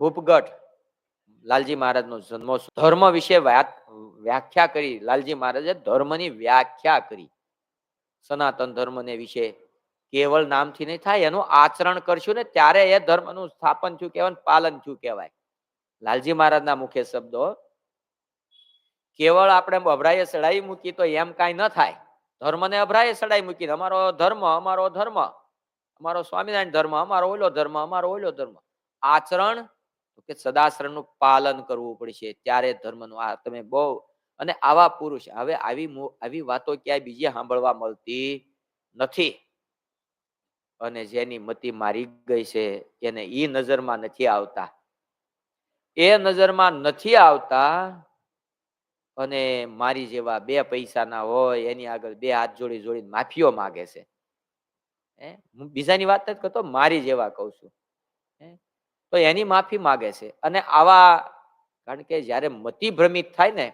ભૂપગઢ લાલજી મહારાજનો જન્મોત્સવ ધર્મ વિશે વ્યાખ્યા કરી. લાલજી મહારાજે ધર્મની વ્યાખ્યા કરી. સનાતન ધર્મને વિશે કેવળ નામથી નહીં થાય, એનું આચરણ કરશું ને ત્યારે એ ધર્મનું સ્થાપન થયું કહેવાય પાલન થયું કહેવાય. લાલજી મહારાજના મુખ્ય શબ્દો, કેવળ આપણે અભરાએ સડાઈ મૂકી તો એમ કાંઈ ન થાય. ધર્મને અભરાએ સડાઈ મૂકીને અમારો ધર્મ અમારો ધર્મ. અમારો સ્વામિનારાયણ ધર્મ, અમારો ઓલો ધર્મ, અમારો ઓલો ધર્મ. આચરણ તો કે સદાચરણનું પાલન કરવું પડશે ત્યારે ધર્મનું આ તમે બહુ અને આવા પુરુષ હવે આવી આવી વાતો ક્યાંય બીજે સાંભળવા મળતી નથી. અને જેની મતિ મારી ગઈ છે એને ઈ નજરમાં નથી આવતા. એ નજરમાં નથી આવતા અને મારી જેવા બે પૈસાના હોય એની આગળ બે હાથ જોડી જોડીને માફીઓ માગે છે. હે? બીજાની વાત જ કરતો, મારી જેવા કહું છું. તો એની માફી માગે છે. અને આવા, કારણ કે જ્યારે મતિ ભ્રમિત થાય ને,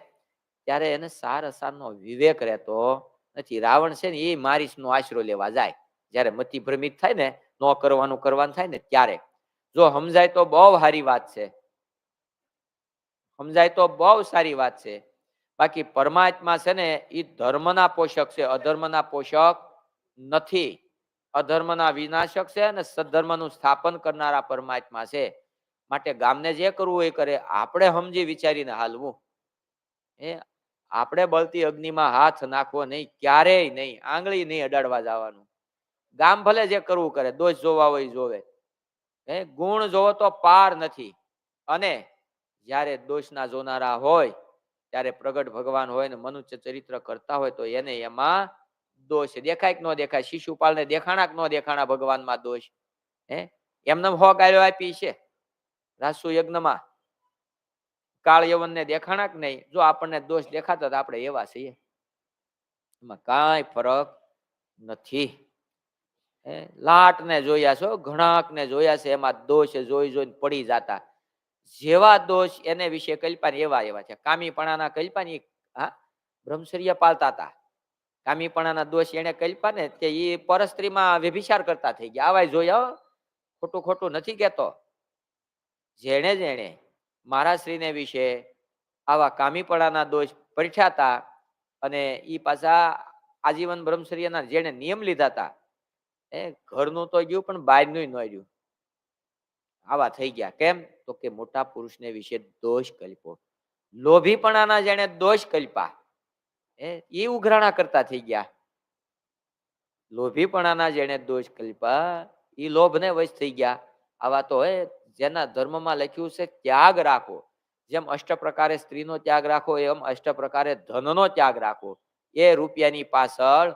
ત્યારે એને સાર અસારનો વિવેક રહેતો નથી. રાવણ છે ને, એ મારીશનો આશરો લેવા જાય. જ્યારે મતિ ભ્રમિત થાય ને, ન કરવાનું કરવાનું થાય ને, ત્યારે. જો સમજાય તો બહુ સારી વાત છે. સમજાય તો બહુ સારી વાત છે. બાકી પરમાત્મા છે ને, એ ધર્મના પોષક છે. અધર્મના પોષક નથી. અધર્મના વિનાશક છે અને સદ્ધર્મનું સ્થાપન કરનારા પરમાત્મા છે. માટે ગામને જે કરવું એ કરે. આપણે સમજી વિચારીને હાલવું. એ આપણે બળતી અગ્નિમાં હાથ નાખવો નહીં, ક્યારેય નહીં, આંગળી નહીં અડાડવા જવાનું. ગામ ભલે જે કરવું કરે, દોષ જોવા હોય જોવે. હે? ગુણ જોવો તો પાર નથી. અને જ્યારે દોષના જોનારા હોય, ત્યારે પ્રગટ ભગવાન હોય ને મનુષ્ય ચરિત્ર કરતા હોય તો એને એમાં દોષ દેખાય કે ન દેખાય? શિશુપાલને દેખાણા કે ન દેખાણા ભગવાનમાં દોષ? હે? એમને હો ગાયો આપી છે. રાસુ યજ્ઞમાં. કાળ યવનને દેખાણા કે નહીં? જો આપણને દોષ દેખાતા તો આપણે એવા છીએ. એમાં કાંઈ ફરક નથી. હે? લાટને જોયા છો? ઘણાકને જોયા છે? એમાં દોષ જોઈ જોઈને પડી જાતા. જેવા દોષ એને વિશે કલ્પા એવા એવા છે. કામીપણાના કલ્પા ને હા, બ્રહ્મચર્ય પાલતા હતા. કામીપણાના દોષ એને કલ્પા ને તે એ પરસ્ત્રીમાં વ્યભિચાર કરતા થઈ ગયા. આવા જોયા હો. ખોટું ખોટું નથી કેતો જેણે જેણે મારા શ્રીને વિશે આવા કામીપણાના દોષ પરખ્યા હતા અને એ પાછા આજીવન બ્રહ્મચર્યના જેણે નિયમ લીધા હતા એ ઘરનું તો ગયું પણ બહારનું ન રહ્યું. આવા થઈ ગયા. કેમ? તો કે મોટા પુરુષને વિશે દોષ કલ્પો લોભીપણાના જેણે દોષ કલ્પા એ ઉઘરાણા કરતા થઈ ગયા. લોભીપણાના જેને દોષ કલ્પા ઈ લોભને વશ થઈ ગયા. આવા તો હે, જેના ધર્મમાં લખ્યું છે, ત્યાગ રાખો. જેમ અષ્ટ પ્રકારે સ્ત્રીનો ત્યાગ રાખો, એમ અષ્ટ પ્રકારે ધનનો ત્યાગ રાખો. એ રૂપિયાની પાછળ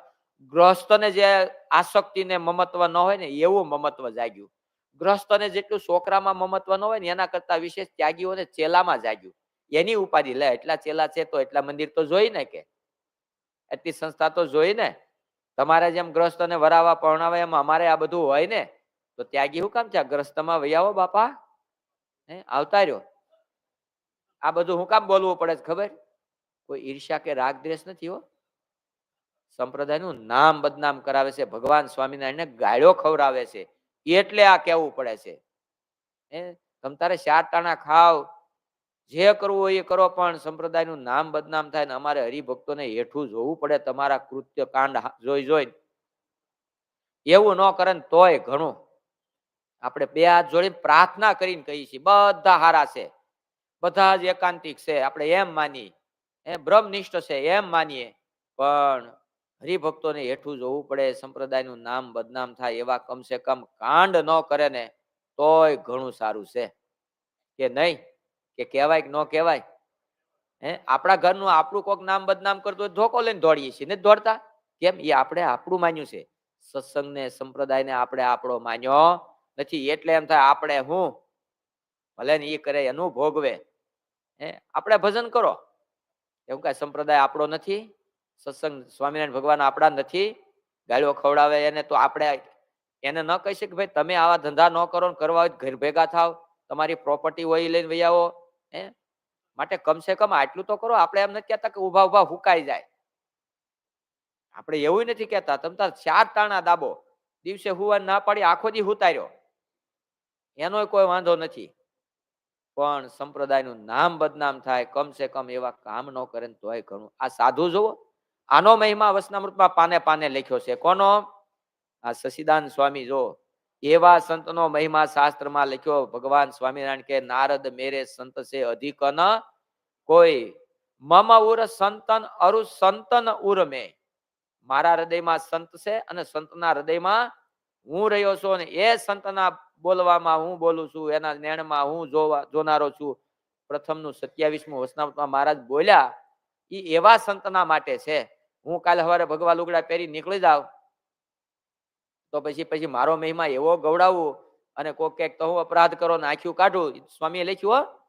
ગ્રહસ્થને જે આસક્તિ ને મમત્વ ન હોય ને, એવું મમત્વ જાગ્યું. ગ્રહસ્થને જેટલું છોકરામાં મમત્વ ન હોય ને, એના કરતા વિશેષ ત્યાગીઓને ચેલામાં જાગ્યું. એની ઉપાધિ, લે, એટલા ચેલા છે તો એટલા મંદિર તો જોઈ ને કે. એટલી સંસ્થા તો જોઈ ને. તમારે જેમ ગ્રસ્તને વરાવા પરણાવા એમ અમારે આ બધું હોય ને, તો ત્યાગી શું કામ છે ગ્રસ્તમાં વૈયાવો બાપા. હે, આવતા રહ્યો. આ બધું હું કામ બોલવું પડે છે ખબર? કોઈ ઈર્ષ્યા કે રાગ દ્વેષ નથી હો. સંપ્રદાયનું નામ બદનામ કરાવે છે, ભગવાન સ્વામિનારાયણને ગાળ્યો ખવડાવે છે, એટલે આ કહેવું પડે છે. હે, તમ તારે ચાર ટાણા ખાવ જે કરવું હોય એ કરો, પણ સંપ્રદાયનું નામ બદનામ થાય ને અમારે હરિભક્તોને હેઠું જોવું પડે, તમારા કૃત્ય કાંડ જોઈ જોઈ એવું ન કરે ને તોય ઘણું. આપણે બે હાથ જોડી પ્રાર્થના કરીને કહીએ છીએ, બધા હારા છે, બધા જ એકાંતિક છે, આપણે એમ માનીએ, એ બ્રહ્મનિષ્ઠ છે, એમ માનીએ. પણ હરિભક્તોને હેઠું જોવું પડે, સંપ્રદાયનું નામ બદનામ થાય, એવા કમસે કમ કાંડ ન કરે ને તોય ઘણું સારું છે. કે નહીં? કે કહેવાય કે ન કહેવાય? હે? આપણા ઘરનું આપણું કોક નામ બદનામ કરતું હોય ધોકો લઈને દોડીએ છીએ. ને દોડતા? કેમ? એ આપણે આપણું માન્યું છે. સત્સંગને, સંપ્રદાયને આપણે આપણો માન્યો નથી. એટલે એમ થાય આપણે હું? ભલે ને એ કરે, એનું ભોગવે. હે? આપણે ભજન કરો. એવું કાંઈ સંપ્રદાય આપણો નથી. સત્સંગ સ્વામિનારાયણ ભગવાન આપણા નથી. ગાળીઓ ખવડાવે એને તો આપણે એને ન કહી શકીએ ભાઈ તમે આવા ધંધા ન કરો ને કરવા હોય ઘર ભેગા થાવ. તમારી પ્રોપર્ટી હોય લઈને આવો. માટે કમસે કમ આટલું તો કરો, આપણે એમ નથી કહેતા કે ઊભા ઊભા હુકાઈ જાય. આપણે એવું નથી કહેતા, તમ તાર ચાર તાણા દાબો, દિવસે હુવા ના પાડી આખો દી હુતાર્યો. એનો કોઈ વાંધો નથી. પણ સંપ્રદાયનું નામ બદનામ થાય, કમસે કમ એવા કામ ન કરે ને તોય ઘણું. આ સાધુ જુઓ, આનો મહિમા વસનામૃતમાં પાને પાને લખ્યો છે. કોનો? આ સસીદાન સ્વામી જો એવા સંતનો મહિમા શાસ્ત્રમાં લખ્યો, ભગવાન સ્વામિનારાયણ કે, નારદ મેરે સંત છે અધિક ન કોઈ, મમ ઉર સંતન અરુ સંતન ઉર મે. મારા હૃદયમાં સંત છે અને સંતના હૃદયમાં હું રહ્યો છું અને એ સંતના બોલવામાં હું બોલું છું, એના નેણમાં હું જોવા, જોનારો છું. પ્રથમનું સત્યાવીસમું વસનામતમાં મહારાજ બોલ્યા એ એવા સંતના માટે છે. હું કાલે સવારે ભગવા લુગડા પહેરી નીકળી જાવ તો પછી પછી મારો મહિમા એવો ગવડાવું અને કોક કંઈક તો હું અપરાધ કરો, નાખ્યું, કાઢું. સ્વામીએ લખ્યું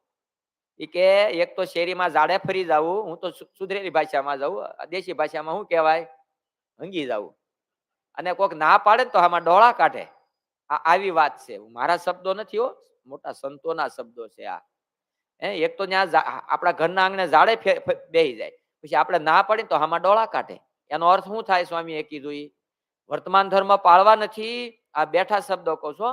ઈ કે, એક તો શેરીમાં ઝાડે ફરી જાવું, હું તો સુધરેલી ભાષામાં જાઉં દેશી ભાષામાં શું કહેવાય? હંગી જાવું. અને કોક ના પાડે ને તો આમાં ડોળા કાઢે. આ આવી વાત છે. મારા શબ્દો નથી, હો. મોટા સંતોના શબ્દો છે આ. હે, એક તો ત્યાં આપણા ઘરના આંગણે ફે- બેહી જાય. પછી આપણે ના પડે તો આમાં ડોળા કાઢે. એનો અર્થ શું થાય સ્વામી એ કીધું ઈ? વર્તમાન ધર્મ પાળવા નથી, આ બેઠા શબ્દો કહો છો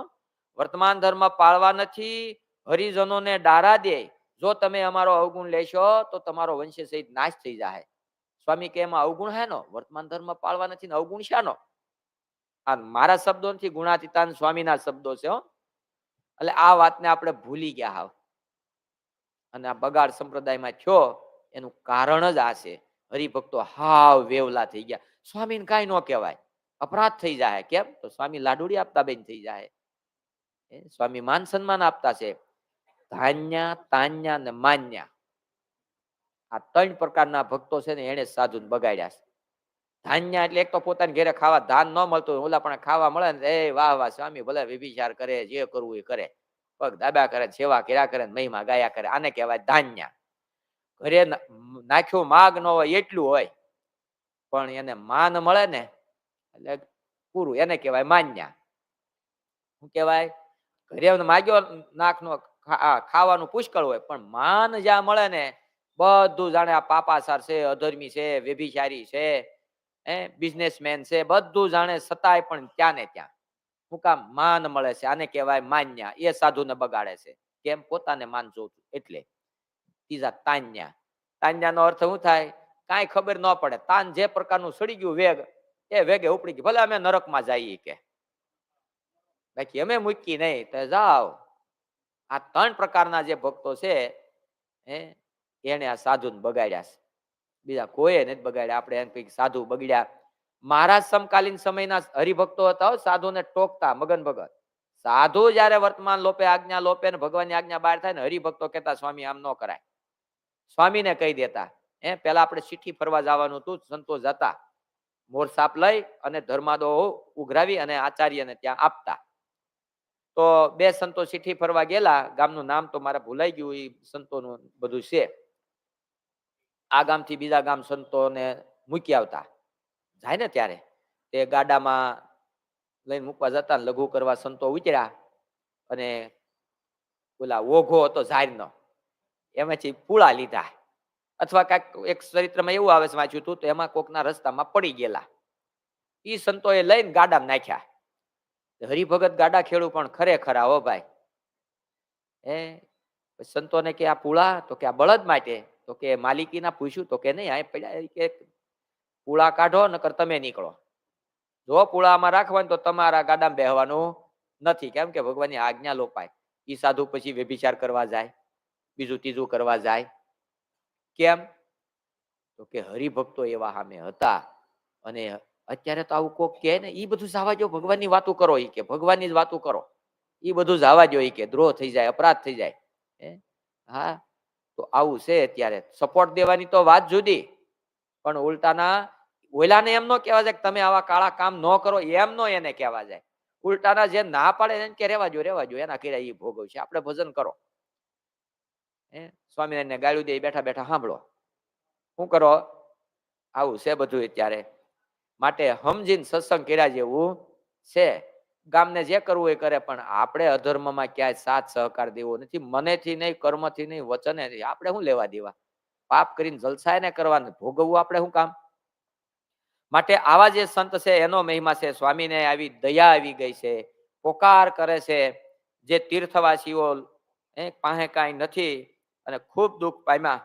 વર્તમાન ધર્મ પાળવા નથી, હરિજનોને ડારા દે. જો તમે અમારો અવગુણ લેશો, તો તમારો વંશ સહિત નાશ થઈ જાય સ્વામી કે એમાં અવગુણ હેનો? વર્તમાન ધર્મ પાળવા નથી ને અવગુણ શાનો? આ મારા શબ્દો નથી, ગુણાતીતાન સ્વામીના શબ્દો છે એટલે આ વાતને આપણે ભૂલી ગયા હાવ. અને આ બગાડ સંપ્રદાયમાં થયો, એનું કારણ જ આ છે. હરિભક્તો હાવ વેવલા થઈ ગયા. સ્વામીને કાંઈ ન કહેવાય. અપરાધ થઈ જાય કેમ? તો સ્વામી લાડુડી આપતા બેન થઈ જાય સ્વામી માન સન્માન આપતા છે. ધાન્યા, તાન્યા ને માન્યા. આ ત્રણ પ્રકારના ભક્તો છે ને એને સાધુ બગાડ્યા છે. ધાન્યા એટલે એક તો પોતાને ઘરે ખાવા ધાન ન મળતું ઓલા પણ ખાવા મળે ને, એ વાહ વાહ, સ્વામી, ભલે વિભિચાર કરે, જે કરવું એ કરે. પગ દાબા કરે, સેવા કર્યા કરે મહિમા ગાયા કરે. આને કહેવાય ધાન્યા. ઘરે નાખ્યું માગ ન હોય એટલું હોય. પણ એને માન મળે ને એટલે પૂરું, એને કહેવાય માન્યા. શું કહેવાય? ઘરે માગ્યો, નાખનો ખાવાનું પુષ્કળ હોય, પણ માન જ્યાં મળે ને, બધું જાણે આ પાપાસાર છે, અધર્મી છે, વ્યભિચારી છે એ બિઝનેસમેન છે, બધું જાણે સતાય પણ ત્યાં ને ત્યાં શું કામ માન મળે છે, આને કહેવાય માન્યા, એ સાધુને બગાડે છે. કેમ? પોતાને માન જોતું, એટલે. ત્રીજા, તાન્યા. તાન્યાનો અર્થ શું થાય? કાંઈ ખબર ન પડે. તાન જે પ્રકારનું સડી ગયું વેગ એ વેગે ઉપડી ગયું ભલે અમે નરકમાં જઈએ કે. બાકી અમે મૂકી નહીં તો જાઓ. આ ત્રણ પ્રકારના જે ભક્તો છે, હે, એને આ સાધુને બગાડ્યા છે. બીજા કોઈએ નથી બગાડ્યા. આપણે એમ કંઈક સાધુ બગડ્યા. મહારાજ સમકાલીન સમયના હરિભક્તો હતા સાધુને ટોકતા મગન ભગત. સાધુ જયારે વર્તમાન લોપે આજ્ઞા લોપે ને ભગવાનની આજ્ઞા બહાર થાય ને હરિભક્તો કહેતા, સ્વામી, આમ ન કરાય. સ્વામીને કહી દેતા, હે પેલા આપણે ચીઠી ફરવા જવાનું હતું, સંતો જતા. મોર સાપ લઈ અને ધર્માદો ઉઘરાવી અને આચાર્યને ત્યાં આપતા. તો બે સંતો સીઠી ફરવા ગયેલા. ગામનું નામ તો મારા ભૂલાઈ ગયું એ સંતોનું બધું છે. આ ગામથી બીજા ગામ સંતોને મૂકી આવતા. જાય ને ત્યારે? તે ગાડામાં લઈને મૂકવા જતા લઘુ કરવા સંતો ઉતર્યા અને ઓલા ઓઘો હતો ઝાડનો. એમાંથી પૂળા લીધા. અથવા કાંઈક એક ચરિત્રમાં એવું આવે છે વાંચ્યું હતું, તો એમાં કોકના રસ્તામાં પડી ગયેલા. ઈ સંતોએ લઈને ગાડામાં નાખ્યા. હરિભગત ગાડા ખેડું પણ ખરેખર આવો ભાઈ. એ સંતોને કે આ પૂળા, તો કે આ બળદ માટે. તો કે માલિકીના પૂછ્યું, તો કે નહીં આ પડ્યા કે પૂળા કાઢો, નકર તમે નીકળો. જો પૂળામાં રાખવાનું, તો તમારા ગાડામાં બેહવાનું નથી. કેમ કે ભગવાનની આજ્ઞા લોપાય. એ સાધુ પછી વ્યભિચાર કરવા જાય. બીજું ત્રીજું કરવા જાય. કેમ? તો કે હરિભક્તો એવા સામે હતા અને અત્યારે તો આવું કોક કે ને એ બધું જવા જો ભગવાનની વાતો કરો ઈ કે, ભગવાનની જ વાતો કરો. એ બધું જવા જો એ કે, દ્રોહ થઈ જાય, અપરાધ થઈ જાય. હે? હા? તો આવું છે અત્યારે. સપોર્ટ દેવાની તો વાત જુદી, પણ ઉલટાના, ઓલાને એમ નો કહેવા જાય કે તમે આવા કાળા કામ ન કરો, એમ નો એને કહેવા જાય. ઉલટાના જે ના પાડે એને કે, રેવા જો રેવા જો એના કર્યા એ ભોગવશે. આપણે ભજન કરો. હે? સ્વામિનારાયણ ગાળું દે બેઠા બેઠા સાંભળો. શું કરો? આવું છે બધું અત્યારે. માટે સમજીને સત્સંગ કર્યા જેવું છે. ગામને જે કરવું એ કરે, પણ આપણે અધર્મમાં ક્યાંય સાથ સહકાર દેવો નથી. મનેથી નહીં, કર્મથી નહીં, વચને નહીં, આપણે શું લેવા દેવા? પાપ કરીને જલસાયને કરવાનું, ભોગવવું આપણે શું કામ? માટે આવા જે સંત છે, એનો મહિમા છે, સ્વામીને આવી દયા આવી ગઈ છે. પોકાર કરે છે. જે તીર્થવાસીઓ એ પાસે કાંઈ નથી અને ખૂબ દુઃખ પામ્યા.